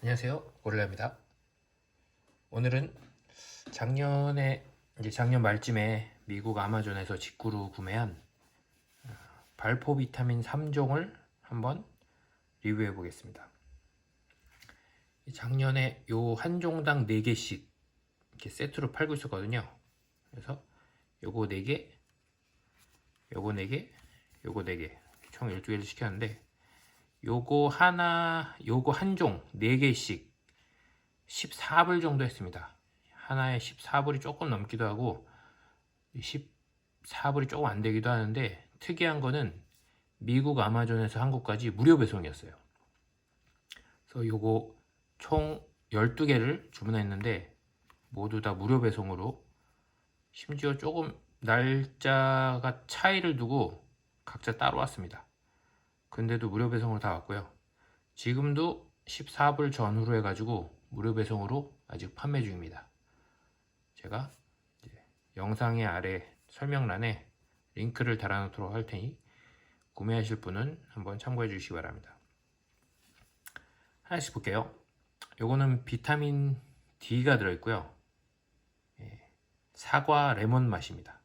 안녕하세요. 고릴라입니다. 오늘은 작년에 이제 작년 말쯤에 미국 아마존에서 직구로 구매한 어, 발포 비타민 3종을 한번 리뷰해 보겠습니다. 이 작년에 요 한 종당 4개씩 이렇게 세트로 팔고 있었거든요. 그래서 요거 4개, 요거 4개, 요거 4개 총 12개를 시켰는데 요거 하나, 요거 한 종 4개씩 14불 정도 했습니다. 하나에 14불이 조금 넘기도 하고 14불이 조금 안 되기도 하는데 특이한 거는 미국 아마존에서 한국까지 무료 배송이었어요. 그래서 요거 총 12개를 주문했는데 모두 다 무료 배송으로 심지어 조금 날짜가 차이를 두고 각자 따로 왔습니다. 근데도 무료 배송으로 다 왔고요. 지금도 14불 전후로 해가지고 무료 배송으로 아직 판매 중입니다. 제가 영상의 아래 설명란에 링크를 달아놓도록 할 테니 구매하실 분은 한번 참고해 주시기 바랍니다. 하나씩 볼게요. 요거는 비타민 D가 들어있고요. 예, 사과 레몬 맛입니다.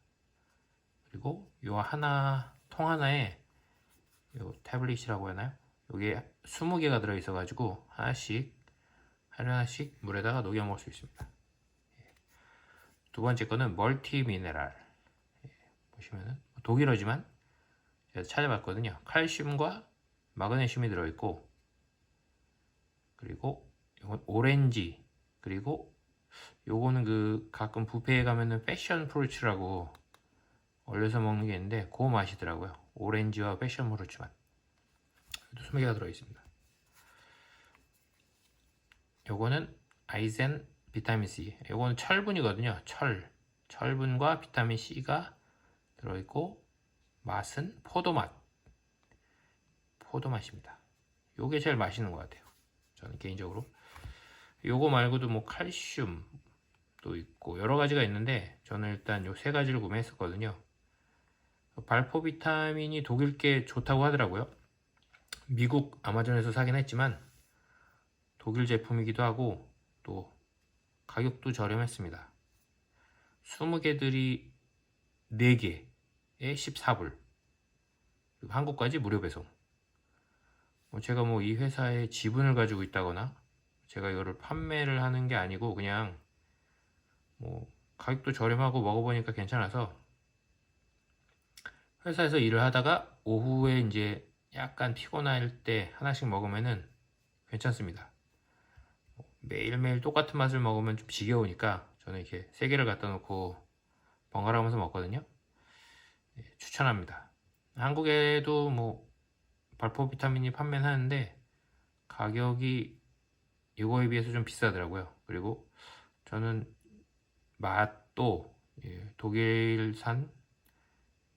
그리고 요 하나 통 하나에 요 태블릿이라고 하나요? 요게 20개가 들어있어 가지고 하나씩 하나씩 물에다가 녹여 먹을 수 있습니다. 예. 두 번째 거는 멀티 미네랄 예, 보시면은 독일어지만 제가 찾아봤거든요. 칼슘과 마그네슘이 들어있고 그리고 이건 오렌지 그리고 요거는 그 가끔 뷔페에 가면은 패션 프루츠라고 얼려서 먹는 게 있는데 그 맛이더라고요. 오렌지와 패션 맛. 20개가 들어있습니다. 요거는 아이젠 비타민 C. 요거는 철분이거든요. 철. 철분과 비타민 C가 들어있고 맛은 포도 맛. 포도 맛입니다. 요게 제일 맛있는 것 같아요. 저는 개인적으로. 요거 말고도 뭐 칼슘도 있고 여러 가지가 있는데 저는 일단 요 세 가지를 구매했었거든요. 발포 비타민이 독일께 좋다고 하더라고요. 미국 아마존에서 사긴 했지만 독일 제품이기도 하고 또 가격도 저렴했습니다. 20개들이 4개에 14불 그리고 한국까지 무료 배송 뭐 제가 뭐 이 회사에 지분을 가지고 있다거나 제가 이거를 판매를 하는 게 아니고 그냥 뭐 가격도 저렴하고 먹어보니까 괜찮아서 회사에서 일을 하다가 오후에 이제 약간 피곤할 때 하나씩 먹으면은 괜찮습니다. 매일매일 똑같은 맛을 먹으면 좀 지겨우니까 저는 이렇게 세 개를 갖다 놓고 번갈아 가면서 먹거든요. 예, 추천합니다. 한국에도 뭐 발포 비타민이 판매는 하는데 가격이 이거에 비해서 좀 비싸더라고요. 그리고 저는 맛도 예, 독일산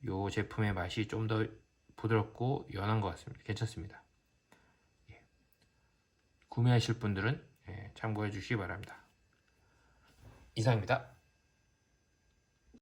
요 제품의 맛이 좀 더 부드럽고 연한 것 같습니다. 괜찮습니다. 예. 구매하실 분들은 예, 참고해 주시기 바랍니다. 이상입니다.